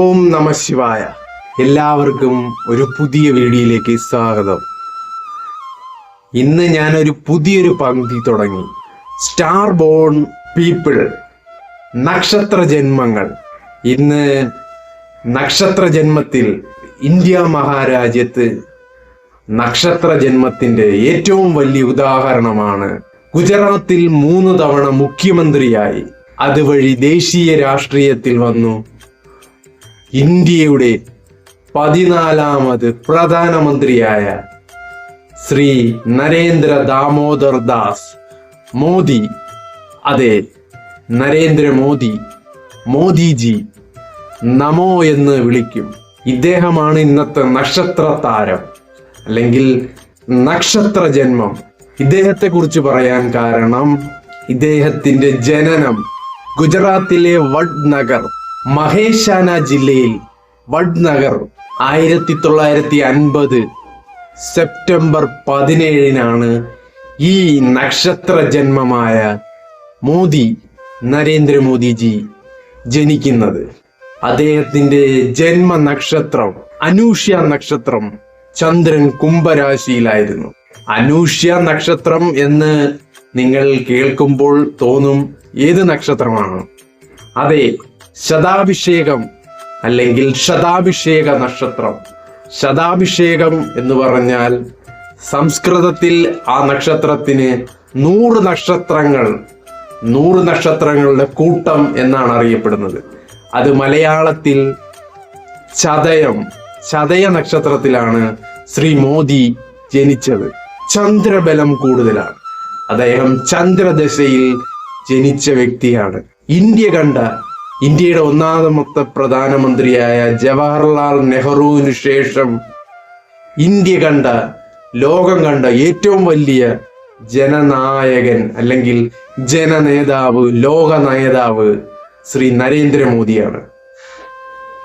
ഓം നമ ശിവായ. എല്ലാവർക്കും ഒരു പുതിയ വീഡിയോയിലേക്ക് സ്വാഗതം. ഇന്ന് ഞാൻ ഒരു പുതിയൊരു പങ്ക്തി തുടങ്ങി. സ്റ്റാർ ബോൺ പീപ്പിൾ നക്ഷത്ര ജന്മങ്ങൾ. ഇന്ന് നക്ഷത്ര ജന്മത്തിൽ ഇന്ത്യ മഹാരാജ്യത്ത് നക്ഷത്ര ജന്മത്തിന്റെ ഏറ്റവും വലിയ ഉദാഹരണമാണ് ഗുജറാത്തിൽ മൂന്ന് തവണ മുഖ്യമന്ത്രിയായി. അതുവഴി ദേശീയ രാഷ്ട്രീയത്തിൽ വന്നു. ഇന്ത്യയുടെ പതിനാലാമത് പ്രധാനമന്ത്രിയായ ശ്രീ നരേന്ദ്ര ദാമോദർ ദാസ് മോദി. അതെ നരേന്ദ്ര മോദി. മോദിജി നമോ എന്ന് വിളിക്കും. ഇദ്ദേഹമാണ് ഇന്നത്തെ നക്ഷത്ര താരം അല്ലെങ്കിൽ നക്ഷത്ര ജന്മം. ഇദ്ദേഹത്തെ കുറിച്ച് പറയാൻ കാരണം ഇദ്ദേഹത്തിന്റെ ജനനം ഗുജറാത്തിലെ വഡ് വഡ്നഗർ മഹേശാന ജില്ലയിൽ വഡ്നഗർ ആയിരത്തി തൊള്ളായിരത്തി അൻപത് സെപ്റ്റംബർ പതിനേഴിനാണ് ഈ നക്ഷത്ര ജന്മമായ മോദി നരേന്ദ്രമോദിജി ജനിക്കുന്നത്. അദ്ദേഹത്തിന്റെ ജന്മ നക്ഷത്രം അനൂഷ്യ നക്ഷത്രം ചന്ദ്രൻ കുംഭരാശിയിലായിരുന്നു. അനൂഷ്യ നക്ഷത്രം എന്ന് നിങ്ങൾ കേൾക്കുമ്പോൾ തോന്നും ഏത് നക്ഷത്രമാണ്? അതെ ശതാഭിഷേകം അല്ലെങ്കിൽ ശതാഭിഷേക നക്ഷത്രം. ശതാഭിഷേകം എന്ന് പറഞ്ഞാൽ സംസ്കൃതത്തിൽ ആ നക്ഷത്രത്തിന് നൂറ് നക്ഷത്രങ്ങൾ നൂറ് നക്ഷത്രങ്ങളുടെ കൂട്ടം എന്നാണ് അറിയപ്പെടുന്നത്. അത് മലയാളത്തിൽ ചതയം ചതയ നക്ഷത്രത്തിലാണ് ശ്രീ മോദി ജനിച്ചത്. ചന്ദ്രബലം കൂടുതലാണ്. അദ്ദേഹം ചന്ദ്രദശയിൽ ജനിച്ച വ്യക്തിയാണ്. ഇന്ത്യ കണ്ട ഇന്ത്യയുടെ ഒന്നാമത്തെ പ്രധാനമന്ത്രിയായ ജവഹർലാൽ നെഹ്റുവിന് ശേഷം ഇന്ത്യ കണ്ട ലോകം കണ്ട ഏറ്റവും വലിയ ജനനായകൻ അല്ലെങ്കിൽ ജനനേതാവ് ലോക നേതാവ് ശ്രീ നരേന്ദ്രമോദിയാണ്.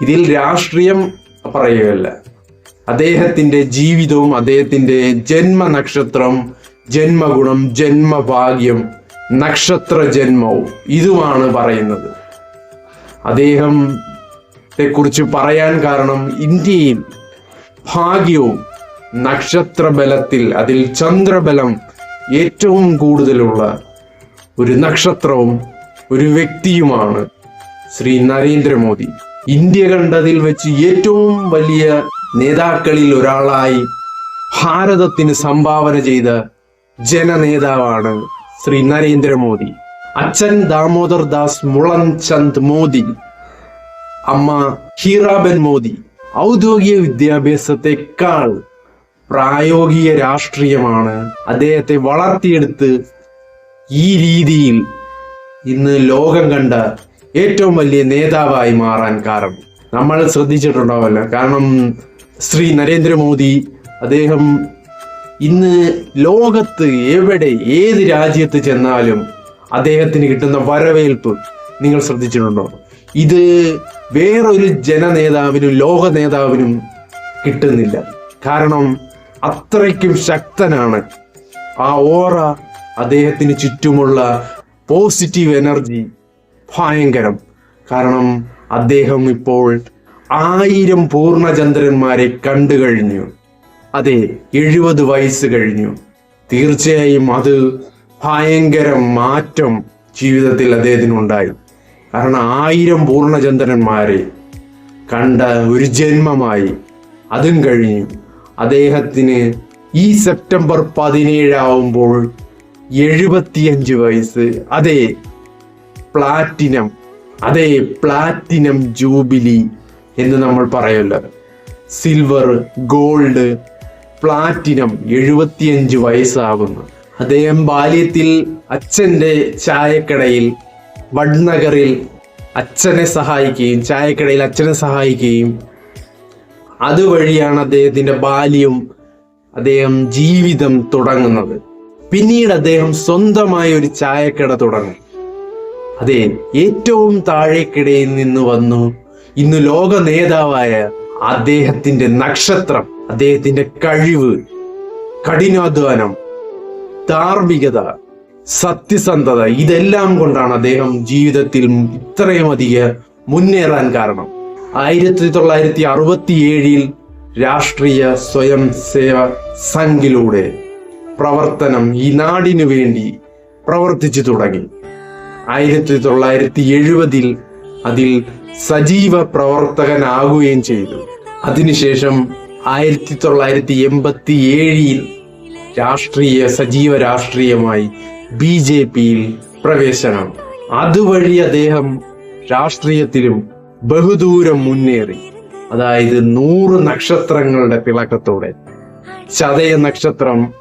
ഇതിൽ രാഷ്ട്രീയം പറയുകയല്ല. അദ്ദേഹത്തിന്റെ ജീവിതവും അദ്ദേഹത്തിന്റെ ജന്മനക്ഷത്രം ജന്മഗുണം ജന്മഭാഗ്യം നക്ഷത്ര ജന്മവും ഇതുമാണ് പറയുന്നത്. അദ്ദേഹത്തെ കുറിച്ച് പറയാൻ കാരണം ഇന്ത്യയിൽ ഭാഗ്യവും നക്ഷത്രബലത്തിൽ അതിൽ ചന്ദ്രബലം ഏറ്റവും കൂടുതലുള്ള ഒരു നക്ഷത്രവും ഒരു വ്യക്തിയുമാണ് ശ്രീ നരേന്ദ്രമോദി. ഇന്ത്യ കണ്ടതിൽ വെച്ച് ഏറ്റവും വലിയ നേതാക്കളിൽ ഒരാളായി ഭാരതത്തിന് സംഭാവന ചെയ്ത ജനനേതാവാണ് ശ്രീ നരേന്ദ്രമോദി. അച്ഛൻ ദാമോദർ ദാസ് മുളൻചന്ദ് മോദി അമ്മ ഹീറാബൻ മോദി. ഔദ്യോഗിക വിദ്യാഭ്യാസത്തെക്കാൾ പ്രായോഗിക രാഷ്ട്രീയമാണ് അദ്ദേഹത്തെ വളർത്തിയെടുത്ത് ഈ രീതിയിൽ ഇന്ന് ലോകം കണ്ട ഏറ്റവും വലിയ നേതാവായി മാറാൻ കാരണം. നമ്മൾ ശ്രദ്ധിച്ചിട്ടുണ്ടാവല്ലോ. കാരണം ശ്രീ നരേന്ദ്രമോദി അദ്ദേഹം ഇന്ന് ലോകത്ത് എവിടെ ഏത് രാജ്യത്ത് ചെന്നാലും അദ്ദേഹത്തിന് കിട്ടുന്ന വരവേൽപ്പ് നിങ്ങൾ ശ്രദ്ധിച്ചിട്ടുണ്ടോ? ഇത് വേറൊരു ജനനേതാവിനും ലോക നേതാവിനും കിട്ടുന്നില്ല. കാരണം അത്രയ്ക്കും ശക്തനാണ്. ആ ഓറ അദ്ദേഹത്തിന് ചുറ്റുമുള്ള പോസിറ്റീവ് എനർജി ഭയങ്കരം. കാരണം അദ്ദേഹം ഇപ്പോൾ ആയിരം പൂർണചന്ദ്രന്മാരെ കണ്ടു കഴിഞ്ഞു. അതെ എഴുപത് വയസ്സ് കഴിഞ്ഞു. തീർച്ചയായും അത് ഭയങ്കര മാറ്റം ജീവിതത്തിൽ അദ്ദേഹത്തിനുണ്ടായി കാരണം ആയിരം പൂർണചന്ദ്രന്മാരെ കണ്ട ഒരു ജന്മമായി. അതും കഴിഞ്ഞു. അദ്ദേഹത്തിന് ഈ സെപ്റ്റംബർ പതിനേഴാവുമ്പോൾ എഴുപത്തിയഞ്ച് വയസ്സ്. അതെ പ്ലാറ്റിനം അതെ പ്ലാറ്റിനം ജൂബിലി എന്ന് നമ്മൾ പറയല്ലോ. സിൽവർ ഗോൾഡ് പ്ലാറ്റിനം എഴുപത്തിയഞ്ച് വയസ്സാകുന്നു. അദ്ദേഹം ബാല്യത്തിൽ അച്ഛന്റെ ചായക്കടയിൽ വഡ്നഗറിൽ അച്ഛനെ സഹായിക്കുകയും ചായക്കടയിൽ അച്ഛനെ സഹായിക്കുകയും. അതുവഴിയാണ് അദ്ദേഹത്തിന്റെ ബാല്യം അദ്ദേഹം ജീവിതം തുടങ്ങുന്നത്. പിന്നീട് അദ്ദേഹം സ്വന്തമായ ഒരു ചായക്കട തുടങ്ങും. അതെ ഏറ്റവും താഴേക്കിടയിൽ നിന്ന് വന്നു. ഇന്ന് ലോക നേതാവായ അദ്ദേഹത്തിന്റെ നക്ഷത്രം അദ്ദേഹത്തിന്റെ കഴിവ് കഠിനാധ്വാനം ധാർമ്മികത സത്യസന്ധത ഇതെല്ലാം കൊണ്ടാണ് അദ്ദേഹം ജീവിതത്തിൽ ഇത്രയും അധികം മുന്നേറാൻ കാരണം. ആയിരത്തി തൊള്ളായിരത്തി അറുപത്തി ഏഴിൽ രാഷ്ട്രീയ സ്വയം സേവ സംഘിലൂടെ പ്രവർത്തനം ഈ നാടിനു വേണ്ടി പ്രവർത്തിച്ചു തുടങ്ങി. ആയിരത്തി തൊള്ളായിരത്തി എഴുപതിൽ അതിൽ സജീവ പ്രവർത്തകനാകുകയും ചെയ്തു. അതിനുശേഷം ആയിരത്തി തൊള്ളായിരത്തി എൺപത്തി ഏഴിൽ രാഷ്ട്രീയ സജീവ രാഷ്ട്രീയമായി ബി ജെ പിയിൽ പ്രവേശനം. അതുവഴി അദ്ദേഹം രാഷ്ട്രീയത്തിലും ബഹുദൂരം മുന്നേറി. അതായത് നൂറ് നക്ഷത്രങ്ങളുടെ തിളക്കത്തോടെ. ചതയ നക്ഷത്രം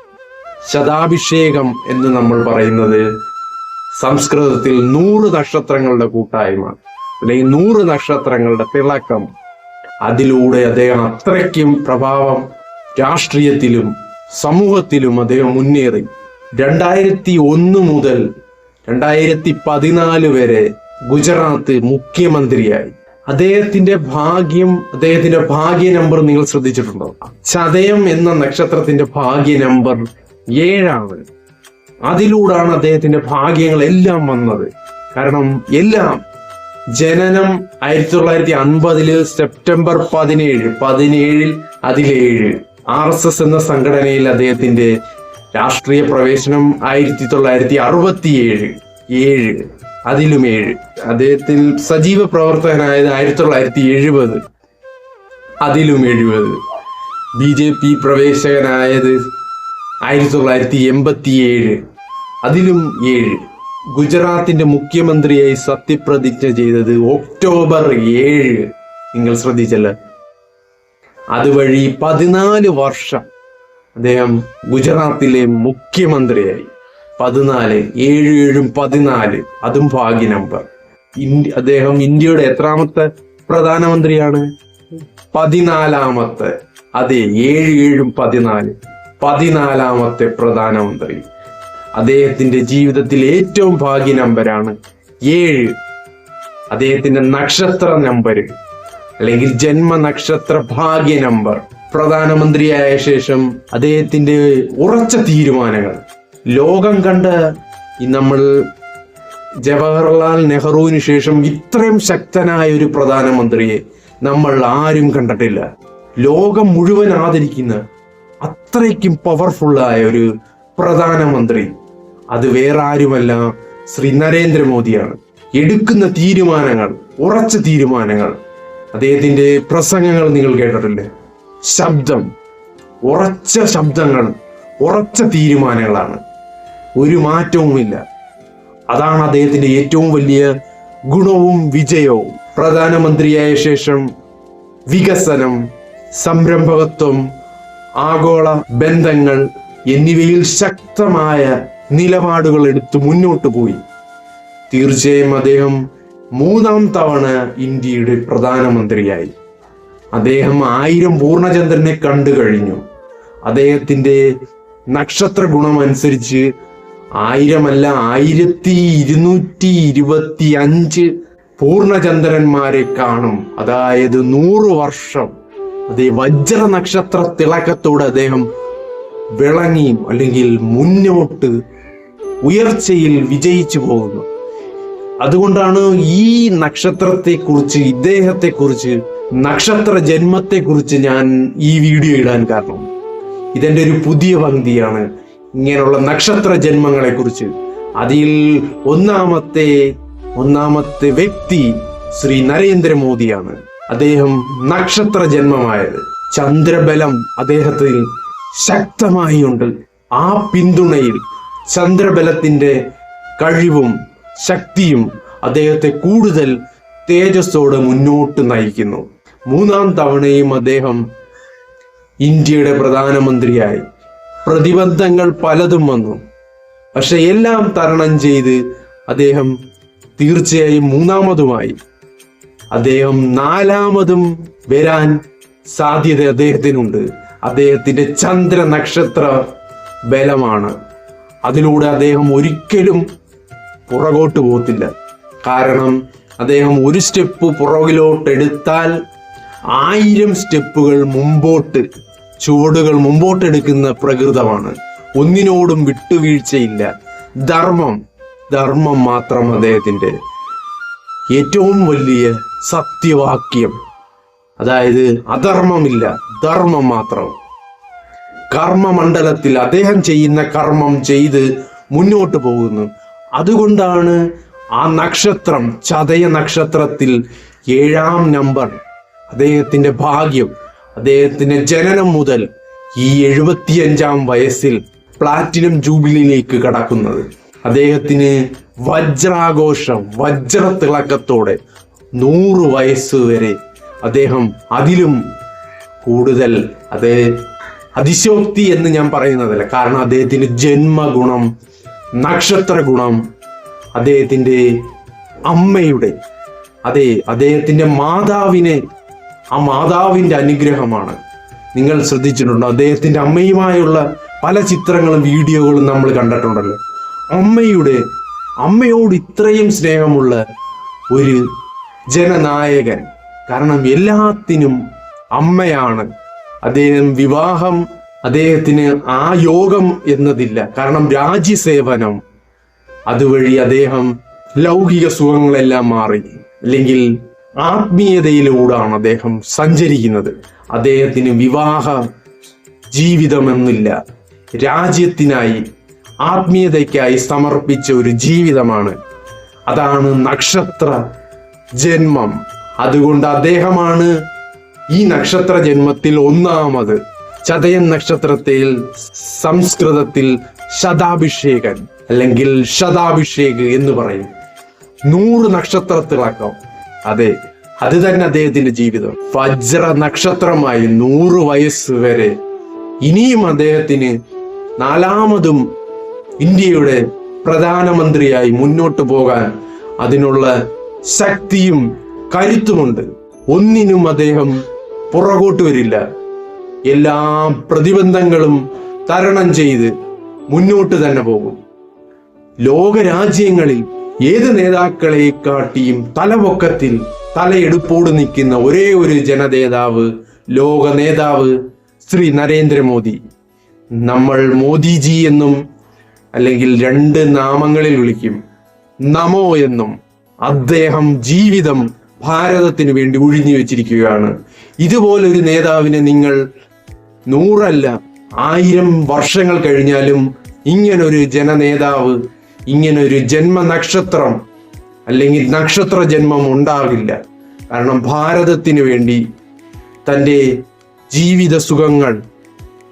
ശതാഭിഷേകം എന്ന് നമ്മൾ പറയുന്നത് സംസ്കൃതത്തിൽ നൂറ് നക്ഷത്രങ്ങളുടെ കൂട്ടായ്മ. അല്ലെങ്കിൽ നൂറ് നക്ഷത്രങ്ങളുടെ തിളക്കം. അതിലൂടെ അദ്ദേഹം അത്രയ്ക്കും പ്രഭാവം രാഷ്ട്രീയത്തിലും സമൂഹത്തിലും അദ്ദേഹം മുന്നേറി. രണ്ടായിരത്തി ഒന്ന് മുതൽ രണ്ടായിരത്തി പതിനാല് വരെ ഗുജറാത്ത് മുഖ്യമന്ത്രിയായി. അദ്ദേഹത്തിന്റെ ഭാഗ്യം അദ്ദേഹത്തിന്റെ ഭാഗ്യ നമ്പർ നിങ്ങൾ ശ്രദ്ധിച്ചിട്ടുണ്ടോ? ചതയം എന്ന നക്ഷത്രത്തിന്റെ ഭാഗ്യ നമ്പർ ഏഴാണ്. അതിലൂടാണ് അദ്ദേഹത്തിന്റെ ഭാഗ്യങ്ങളെല്ലാം വന്നത്. കാരണം എല്ലാം ജനനം ആയിരത്തി തൊള്ളായിരത്തി അൻപതിൽ സെപ്റ്റംബർ പതിനേഴ് പതിനേഴിൽ അതിലേഴ്. ആർ എസ് എസ് എന്ന സംഘടനയിൽ അദ്ദേഹത്തിന്റെ രാഷ്ട്രീയ പ്രവേശനം ആയിരത്തി തൊള്ളായിരത്തി അറുപത്തിയേഴ് ഏഴ് അതിലും ഏഴ്. അദ്ദേഹത്തിൽ സജീവ പ്രവർത്തകനായത് ആയിരത്തി തൊള്ളായിരത്തി എഴുപത് അതിലും എഴുപത്. ബി ജെ പി പ്രവേശകനായത് ആയിരത്തി തൊള്ളായിരത്തി എൺപത്തി ഏഴ് അതിലും ഏഴ്. ഗുജറാത്തിന്റെ മുഖ്യമന്ത്രിയായി സത്യപ്രതിജ്ഞ ചെയ്തത് ഒക്ടോബർ ഏഴ്. നിങ്ങൾ ശ്രദ്ധിച്ചല്ലോ? അതുവഴി പതിനാല് വർഷം അദ്ദേഹം ഗുജറാത്തിലെ മുഖ്യമന്ത്രിയായി. പതിനാല് ഏഴ് ഏഴും പതിനാല് അതും ഭാഗ്യ നമ്പർ. ഇന്ത്യ അദ്ദേഹം ഇന്ത്യയുടെ എത്രാമത്തെ പ്രധാനമന്ത്രിയാണ്? പതിനാലാമത്തെ അതെ ഏഴ് ഏഴും പതിനാല് പതിനാലാമത്തെ പ്രധാനമന്ത്രി. അദ്ദേഹത്തിന്റെ ജീവിതത്തിൽ ഏറ്റവും ഭാഗ്യ നമ്പരാണ് ഏഴ്. അദ്ദേഹത്തിന്റെ നക്ഷത്ര നമ്പർ അല്ലെങ്കിൽ ജന്മനക്ഷത്ര ഭാഗ്യ നമ്പർ. പ്രധാനമന്ത്രിയായ ശേഷം അദ്ദേഹത്തിന്റെ ഉറച്ച തീരുമാനങ്ങൾ. ലോകം കണ്ട് നമ്മൾ ജവഹർലാൽ നെഹ്റുവിന് ശേഷം ഇത്രയും ശക്തനായ ഒരു പ്രധാനമന്ത്രിയെ നമ്മൾ ആരും കണ്ടിട്ടില്ല. ലോകം മുഴുവൻ ആദരിക്കുന്ന അത്രയ്ക്കും പവർഫുള്ളായ ഒരു പ്രധാനമന്ത്രി. അത് വേറെ ആരുമല്ല ശ്രീ നരേന്ദ്രമോദിയാണ്. എടുക്കുന്ന തീരുമാനങ്ങൾ ഉറച്ച തീരുമാനങ്ങൾ. അദ്ദേഹത്തിന്റെ പ്രസംഗങ്ങൾ നിങ്ങൾ കേട്ടിട്ടില്ലേ? ശബ്ദം. ഉറച്ച ശബ്ദങ്ങൾ ഉറച്ച തീരുമാനങ്ങളാണ്. ഒരു മാറ്റവുമില്ല. അതാണ് അദ്ദേഹത്തിന്റെ ഏറ്റവും വലിയ ഗുണവും വിജയവും. പ്രധാനമന്ത്രിയായ ശേഷം വികസനം സംരംഭകത്വം ആഗോള ബന്ധങ്ങൾ എന്നിവയിൽ ശക്തമായ നിലപാടുകൾ എടുത്ത് മുന്നോട്ട് പോയി. തീർച്ചയായും അദ്ദേഹം മൂന്നാം തവണ ഇന്ത്യയുടെ പ്രധാനമന്ത്രിയായി. അദ്ദേഹം ആയിരം പൂർണചന്ദ്രനെ കണ്ടു കഴിഞ്ഞു. അദ്ദേഹത്തിന്റെ നക്ഷത്ര ഗുണം അനുസരിച്ച് ആയിരമല്ല ആയിരത്തി ഇരുന്നൂറ്റി ഇരുപത്തി അഞ്ച് പൂർണചന്ദ്രന്മാരെ കാണും. അതായത് നൂറ് വർഷം. അതേ വജ്ര നക്ഷത്ര തിളക്കത്തോടെ അദ്ദേഹം വിളങ്ങിയും അല്ലെങ്കിൽ മുന്നോട്ട് ഉയർച്ചയിൽ വിജയിച്ചു പോകുന്നു. അതുകൊണ്ടാണ് ഈ നക്ഷത്രത്തെ കുറിച്ച് ഇദ്ദേഹത്തെ കുറിച്ച് നക്ഷത്ര ജന്മത്തെ കുറിച്ച് ഞാൻ ഈ വീഡിയോ ഇടാൻ കാരണം. ഇതെന്റെ ഒരു പുതിയ പങ്ക്തിയാണ് ഇങ്ങനെയുള്ള നക്ഷത്ര ജന്മങ്ങളെ കുറിച്ച് അതിൽ ഒന്നാമത്തെ ഒന്നാമത്തെ വ്യക്തി ശ്രീ നരേന്ദ്രമോദിയാണ്. അദ്ദേഹം നക്ഷത്ര ജന്മമായത് ചന്ദ്രബലം അദ്ദേഹത്തിൽ ശക്തമായി ഉണ്ട് ആ പിന്തുണയിൽ ചന്ദ്രബലത്തിന്റെ കഴിവും ശക്തിയും അദ്ദേഹത്തെ കൂടുതൽ തേജസ്സോടെ മുന്നോട്ട് നയിക്കുന്നു. മൂന്നാം തവണയും അദ്ദേഹം ഇന്ത്യയുടെ പ്രധാനമന്ത്രിയായി. പ്രതിബന്ധങ്ങൾ പലതും വന്നു. പക്ഷെ എല്ലാം തരണം ചെയ്ത് അദ്ദേഹം തീർച്ചയായും മൂന്നാമതുമായി. അദ്ദേഹം നാലാമതും വരാൻ സാധ്യത അദ്ദേഹത്തിനുണ്ട്. അദ്ദേഹത്തിന്റെ ചന്ദ്ര നക്ഷത്ര ബലമാണ്. അതിലൂടെ അദ്ദേഹം ഒരിക്കലും പുറകോട്ട് പോകത്തില്ല. കാരണം അദ്ദേഹം ഒരു സ്റ്റെപ്പ് പുറകിലോട്ട് എടുത്താൽ ആയിരം സ്റ്റെപ്പുകൾ മുമ്പോട്ട് ചുവടുകൾ മുമ്പോട്ട് എടുക്കുന്ന പ്രകൃതമാണ്. ഒന്നിനോടും വിട്ടുവീഴ്ചയില്ല. ധർമ്മം ധർമ്മം മാത്രം അദ്ദേഹത്തിന്റെ ഏറ്റവും വലിയ സത്യവാക്യം. അതായത് അധർമ്മമില്ല ധർമ്മം മാത്രം. കർമ്മമണ്ഡലത്തിൽ അദ്ദേഹം ചെയ്യുന്ന കർമ്മം ചെയ്ത് മുന്നോട്ട് പോകുന്നു. അതുകൊണ്ടാണ് ആ നക്ഷത്രം ചതയ നക്ഷത്രത്തിൽ ഏഴാം നമ്പർ. അദ്ദേഹത്തിന്റെ ഭാഗ്യം അദ്ദേഹത്തിന്റെ ജനനം മുതൽ ഈ എഴുപത്തിയഞ്ചാം വയസ്സിൽ പ്ലാറ്റിനം ജൂബിലിയിലേക്ക് കടക്കുന്നത്. അദ്ദേഹത്തിന് വജ്രാഘോഷം വജ്രത്തിളക്കത്തോടെ നൂറ് വയസ്സ് വരെ അദ്ദേഹം അതിലും കൂടുതൽ അതേ അതിശോക്തി എന്ന് ഞാൻ പറയുന്നതല്ല. കാരണം അദ്ദേഹത്തിന്റെ ജന്മഗുണം നക്ഷത്ര ഗുണം അദ്ദേഹത്തിന്റെ അമ്മയുടെ അതെ അദ്ദേഹത്തിന്റെ മാതാവിനെ ആ മാതാവിന്റെ അനുഗ്രഹമാണ്. നിങ്ങൾ ശ്രദ്ധിച്ചിട്ടുണ്ടോ അദ്ദേഹത്തിന്റെ അമ്മയുമായുള്ള പല ചിത്രങ്ങളും വീഡിയോകളും നമ്മൾ കണ്ടിട്ടുണ്ടല്ലോ. അമ്മയുടെ അമ്മയോട് ഇത്രയും സ്നേഹമുള്ള ഒരു ജനനായകൻ. കാരണം എല്ലാത്തിനും അമ്മയാണ്. അദ്ദേഹം വിവാഹം അദ്ദേഹത്തിന് ആ യോഗം എന്നതില്ല. കാരണം രാജ്യസേവനം അതുവഴി അദ്ദേഹം ലൗകിക സുഖങ്ങളെല്ലാം മാറി. അല്ലെങ്കിൽ ആത്മീയതയിലൂടാണ് അദ്ദേഹം സഞ്ചരിക്കുന്നത്. അദ്ദേഹത്തിന് വിവാഹ ജീവിതമെന്നില്ല. രാജ്യത്തിനായി ആത്മീയതയ്ക്കായി സമർപ്പിച്ച ഒരു ജീവിതമാണ്. അതാണ് നക്ഷത്ര ജന്മം. അതുകൊണ്ട് അദ്ദേഹമാണ് ഈ നക്ഷത്ര ജന്മത്തിൽ ഒന്നാമത്. ചതയൻ നക്ഷത്രത്തിൽ സംസ്കൃതത്തിൽ ശതാഭിഷേകൻ അല്ലെങ്കിൽ ശതാഭിഷേക് എന്ന് പറയും. നൂറ് നക്ഷത്രത്തിളക്കം. അതെ അത് തന്നെ അദ്ദേഹത്തിന്റെ ജീവിതം. വജ്ര നക്ഷത്രമായി നൂറ് വയസ്സ് വരെ. ഇനിയും അദ്ദേഹത്തിന് നാലാമതും ഇന്ത്യയുടെ പ്രധാനമന്ത്രിയായി മുന്നോട്ട് പോകാൻ അതിനുള്ള ശക്തിയും കരുത്തുമുണ്ട്. ഒന്നിനും അദ്ദേഹം പുറകോട്ട് വരില്ല. എല്ലാ പ്രതിബന്ധങ്ങളും തരണം ചെയ്ത് മുന്നോട്ട് തന്നെ പോകും. ലോകരാജ്യങ്ങളിൽ ഏത് നേതാക്കളെ കാട്ടിയും തലപൊക്കത്തിൽ തലയെടുപ്പോട് നിൽക്കുന്ന ഒരേ ഒരു ജനനേതാവ് ലോക നേതാവ് ശ്രീ നരേന്ദ്രമോദി. നമ്മൾ മോദിജി എന്നും അല്ലെങ്കിൽ രണ്ട് നാമങ്ങളിൽ വിളിക്കും. നമോ എന്നും അദ്ദേഹം ജീവിതം ഭാരതത്തിന് വേണ്ടി ഒഴിഞ്ഞു വെച്ചിരിക്കുകയാണ്. ഇതുപോലൊരു നേതാവിനെ നിങ്ങൾ നൂറല്ല ആയിരം വർഷങ്ങൾ കഴിഞ്ഞാലും ഇങ്ങനൊരു ജനനേതാവ് ഇങ്ങനൊരു ജന്മനക്ഷത്രം അല്ലെങ്കിൽ നക്ഷത്ര ജന്മം ഉണ്ടാകില്ല കാരണം ഭാരതത്തിന് വേണ്ടി തന്റെ ജീവിത സുഖങ്ങൾ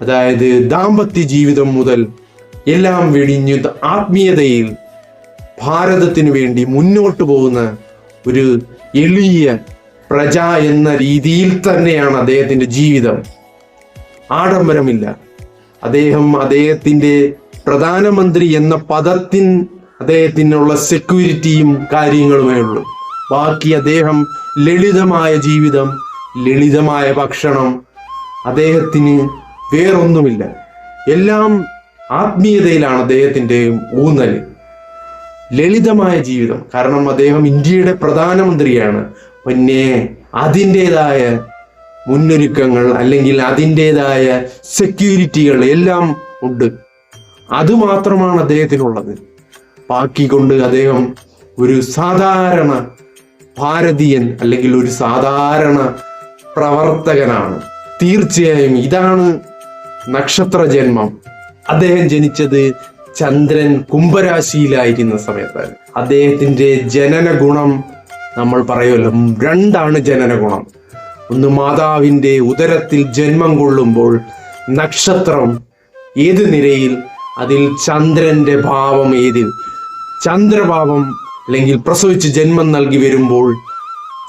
അതായത് ദാമ്പത്യ ജീവിതം മുതൽ എല്ലാം വെടിഞ്ഞ് ആത്മീയതയിൽ ഭാരതത്തിന് വേണ്ടി മുന്നോട്ട് പോകുന്ന ഒരു എളിയ പ്രജ എന്ന രീതിയിൽ തന്നെയാണ് അദ്ദേഹത്തിന്റെ ജീവിതം. ആഡംബരമില്ല. അദ്ദേഹം അദ്ദേഹത്തിന്റെ പ്രധാനമന്ത്രി എന്ന പദത്തിൻ അദ്ദേഹത്തിനുള്ള സെക്യൂരിറ്റിയും കാര്യങ്ങളുമേ ഉള്ളൂ. ബാക്കി അദ്ദേഹം ലളിതമായ ജീവിതം ലളിതമായ ഭക്ഷണം അദ്ദേഹത്തിന് വേറൊന്നുമില്ല. എല്ലാം ആത്മീയതയിലാണ് അദ്ദേഹത്തിന്റെ ഊന്നൽ ലളിതമായ ജീവിതം. കാരണം അദ്ദേഹം ഇന്ത്യയുടെ പ്രധാനമന്ത്രിയാണ്. പിന്നെ അതിന്റെതായ മുന്നൊരുക്കങ്ങൾ അല്ലെങ്കിൽ അതിന്റെതായ സെക്യൂരിറ്റികൾ എല്ലാം ഉണ്ട്. അതുമാത്രമാണ് അദ്ദേഹത്തിനുള്ളത്. ബാക്കി കൊണ്ട് അദ്ദേഹം ഒരു സാധാരണ ഭാരതീയൻ അല്ലെങ്കിൽ ഒരു സാധാരണ പ്രവർത്തകനാണ്. തീർച്ചയായും ഇതാണ് നക്ഷത്ര ജന്മം. അദ്ദേഹം ജനിച്ചത് ചന്ദ്രൻ കുംഭരാശിയിലായിരുന്ന സമയത്താണ്. അദ്ദേഹത്തിന്റെ ജനന ഗുണം നമ്മൾ പറയുമല്ലോ രണ്ടാണ് ജനന ഗുണം ഒന്ന് മാതാവിന്റെ ഉദരത്തിൽ ജന്മം കൊള്ളുമ്പോൾ നക്ഷത്രം ഏത് നിരയിൽ? അതിൽ ചന്ദ്രന്റെ ഭാവം ഏതിൽ ചന്ദ്രഭാവം അല്ലെങ്കിൽ പ്രസവിച്ച് ജന്മം നൽകി വരുമ്പോൾ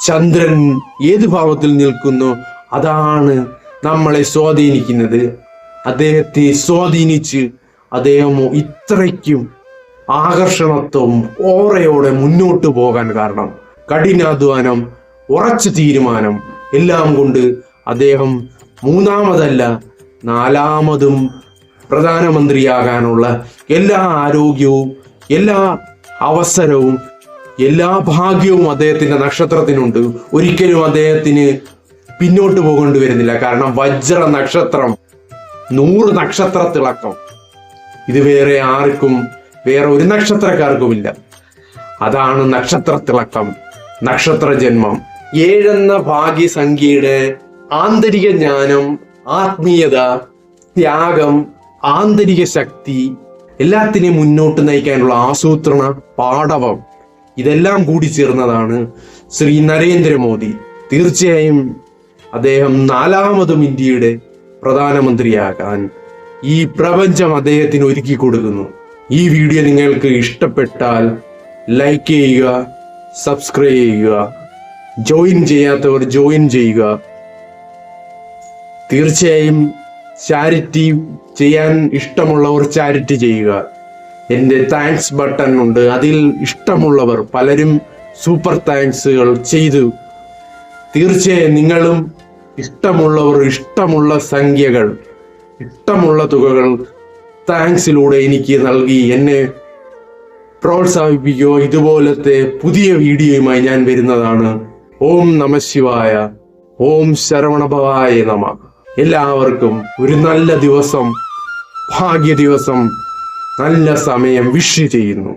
ചന്ദ്രൻ ഏത് ഭാവത്തിൽ നിൽക്കുന്നു? അതാണ് നമ്മളെ സ്വാധീനിക്കുന്നത്. അദ്ദേഹത്തെ സ്വാധീനിച്ച് അദ്ദേഹം ഇത്രയ്ക്കും ആകർഷണത്വം ഓറയോടെ മുന്നോട്ട് പോകാൻ കാരണം. കഠിനാധ്വാനം ഉറച്ച തീരുമാനം എല്ലാം കൊണ്ട് അദ്ദേഹം മൂന്നാമതല്ല നാലാമതും പ്രധാനമന്ത്രിയാകാനുള്ള എല്ലാ ആരോഗ്യവും എല്ലാ അവസരവും എല്ലാ ഭാഗ്യവും അദ്ദേഹത്തിന്റെ നക്ഷത്രത്തിനുണ്ട്. ഒരിക്കലും അദ്ദേഹത്തിന് പിന്നോട്ട് പോകേണ്ടി വരുന്നില്ല. കാരണം വജ്ര നക്ഷത്രം നൂറ് നക്ഷത്ര തിളക്കം ഇത് വേറെ ആർക്കും വേറെ ഒരു നക്ഷത്രക്കാർക്കുമില്ല. അതാണ് നക്ഷത്ര തിളക്കം നക്ഷത്ര ജന്മം ഏഴെന്ന ഭാഗ്യസംഖ്യയുടെ ആന്തരിക ജ്ഞാനം ആത്മീയത ത്യാഗം ആന്തരിക ശക്തി എല്ലാത്തിനെയും മുന്നോട്ട് നയിക്കാനുള്ള ആസൂത്രണ പാടവം ഇതെല്ലാം കൂടി ചേർന്നതാണ് ശ്രീ നരേന്ദ്രമോദി. തീർച്ചയായും അദ്ദേഹം നാലാമതും ഇന്ത്യയുടെ പ്രധാനമന്ത്രിയാകാൻ ഈ പ്രപഞ്ചം അദ്ദേഹത്തിന് ഒരുക്കി കൊടുക്കുന്നു. ഈ വീഡിയോ നിങ്ങൾക്ക് ഇഷ്ടപ്പെട്ടാൽ ലൈക്ക് ചെയ്യുക സബ്സ്ക്രൈബ് ചെയ്യുക ജോയിൻ ചെയ്യാത്തവർ ജോയിൻ ചെയ്യുക. തീർച്ചയായും ചാരിറ്റി ചെയ്യാൻ ഇഷ്ടമുള്ളവർ ചാരിറ്റി ചെയ്യുക. എന്റെ താങ്ക്സ് ബട്ടൺ ഉണ്ട്. അതിൽ ഇഷ്ടമുള്ളവർ പലരും സൂപ്പർ താങ്ക്സുകൾ ചെയ്തു. തീർച്ചയായും നിങ്ങളും ഇഷ്ടമുള്ളവർ ഇഷ്ടമുള്ള സംഖ്യകൾ ഇഷ്ടമുള്ള തുകകൾ താങ്ക്സിലൂടെ എനിക്ക് നൽകി. എന്നെ പ്രോത്സാഹിപ്പിക്കുകയോ ഇതുപോലത്തെ പുതിയ വീഡിയോയുമായി ഞാൻ വരുന്നതാണ്. ഓം നമ ശിവായ. ഓം ശരവണഭവായ നമ. എല്ലാവർക്കും ഒരു നല്ല ദിവസം ഭാഗ്യ ദിവസം നല്ല സമയം വിഷ് ചെയ്യുന്നു.